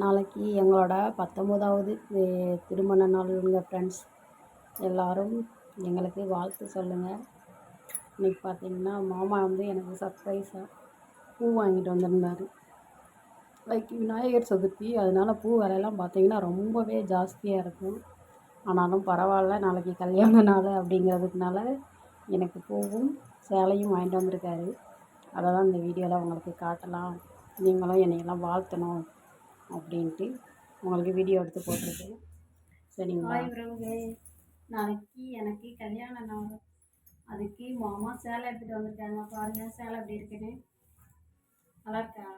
நாளைக்கு எங்களோட பத்தொம்போதாவது திருமண நாளுங்க ஃப்ரெண்ட்ஸ் எல்லோரும் எங்களுக்கு வாழ்த்து சொல்லுங்கள் இன்றைக்கி பார்த்தீங்கன்னா மாமா வந்து எனக்கு சர்ப்ரைஸாக பூ வாங்கிட்டு வந்திருந்தாரு. லைக் விநாயகர் சதுர்த்தி அதனால் பூ விலையெல்லாம் பார்த்தீங்கன்னா ரொம்பவே ஜாஸ்தியாக இருக்கும். ஆனாலும் பரவாயில்ல நாளைக்கு கல்யாண நாள் அப்படிங்கிறதுனால எனக்கு பூவும் சேலையும் வாங்கிட்டு வந்திருக்காரு. அதை தான் இந்த வீடியோவில் உங்களுக்கு காட்டலாம். நீங்களும் என்னையெல்லாம் வாழ்த்தணும். அப்படின்ட்டு உங்களுக்கு வீடியோ எடுத்து போட்டிருக்கேன். சரிங்களா? நாளைக்கு எனக்கு கல்யாணம் நான் அதுக்கு மாமா சேலை எடுத்துகிட்டு வந்திருக்காங்க. பாருங்க சேலை எப்படி இருக்குன்னு? நல்லா இருக்கா?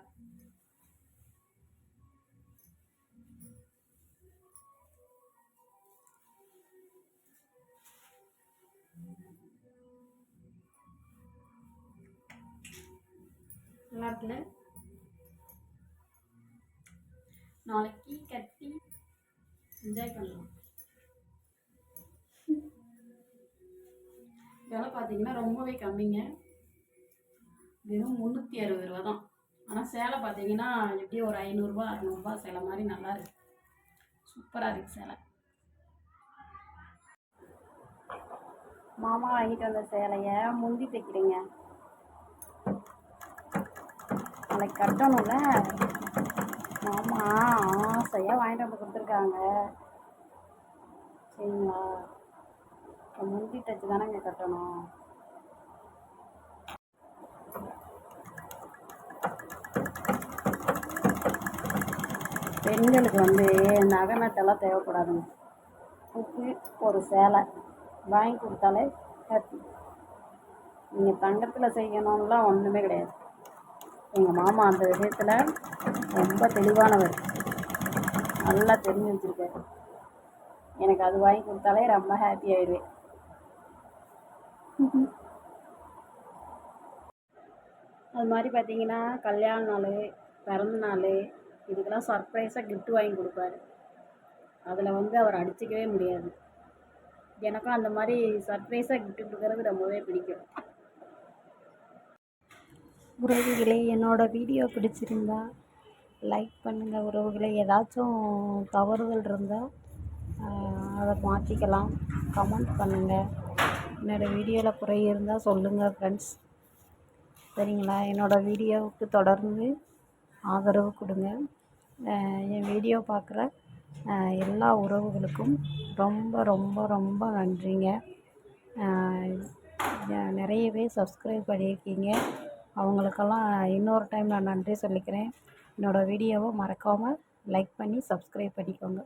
நல்லா இருக்குல்ல? நாளைக்கு கட்டி என்ஜாய் பண்ணலாம். விலை பார்த்தீங்கன்னா ரொம்பவே கம்மிங்க. வெறும் முந்நூற்றி அறுபது ரூபா தான். ஆனால் சேலை பார்த்தீங்கன்னா எப்படியும் ஒரு ஐநூறுரூவா அறநூறுபா சேலை மாதிரி நல்லா இருக்கு. சூப்பராக இருக்குது சேலை. மாமா வாங்கிட்டு வந்த சேலையை முந்தி தைக்கிறீங்க. நாளைக்கு கட்டணும்ல? மாமா ஆசையாக வாங்கிட்டு வந்து கொடுத்துருக்காங்க. சரிங்களா? இப்போ முந்தி டச்சு தானேங்க கட்டணும். பெண்களுக்கு வந்து நகை நட்டெல்லாம் தேவைப்படாதுங்க. உப்பு ஒரு சேலை வாங்கி கொடுத்தாலே ஹாப்பி நீங்கள் தங்கத்தில் செய்யணும்லாம் ஒன்றுமே கிடையாது. எங்கள் மாமா அந்த விஷயத்தில் ரொம்ப தெளிவானவர். நல்லா தெரிஞ்சு வச்சுருக்காரு. எனக்கு அது வாங்கி கொடுத்தாலே ரொம்ப ஹாப்பி ஆயிடுவேன். அது மாதிரி பார்த்தீங்கன்னா கல்யாண நாள் பிறந்த நாள் இதுக்கெல்லாம் சர்ப்ரைஸாக கிஃப்ட் வாங்கி கொடுப்பாரு. அதில் வந்து அவர் அடிச்சிக்கவே முடியாது. எனக்கும் அந்த மாதிரி சர்ப்ரைஸாக கிஃப்ட் கொடுக்கறது ரொம்பவே பிடிக்கும். உறவுகளே என்னோடய வீடியோ பிடிச்சிருந்தா லைக் பண்ணுங்கள் உறவுகளே. ஏதாச்சும் தவறுதல் இருந்தால் அதை மாற்றிக்கலாம் கமெண்ட் பண்ணுங்கள் என்னோடய வீடியோவில் குறை இருந்தால் சொல்லுங்கள் ஃப்ரெண்ட்ஸ் சரிங்களா? என்னோடய வீடியோவுக்கு தொடர்ந்து ஆதரவு கொடுங்க. என் வீடியோ பார்க்குற எல்லா உறவுகளுக்கும் ரொம்ப ரொம்ப ரொம்ப நன்றிங்க. நிறையவே சப்ஸ்கிரைப் பண்ணியிருக்கீங்க. அவங்களுக்கெல்லாம் இன்னொரு டைம் நான் நன்றி சொல்லிக்கிறேன். என்னோடய வீடியோவை மறக்காமல் லைக் பண்ணி சப்ஸ்க்ரைப் பண்ணிக்கோங்க.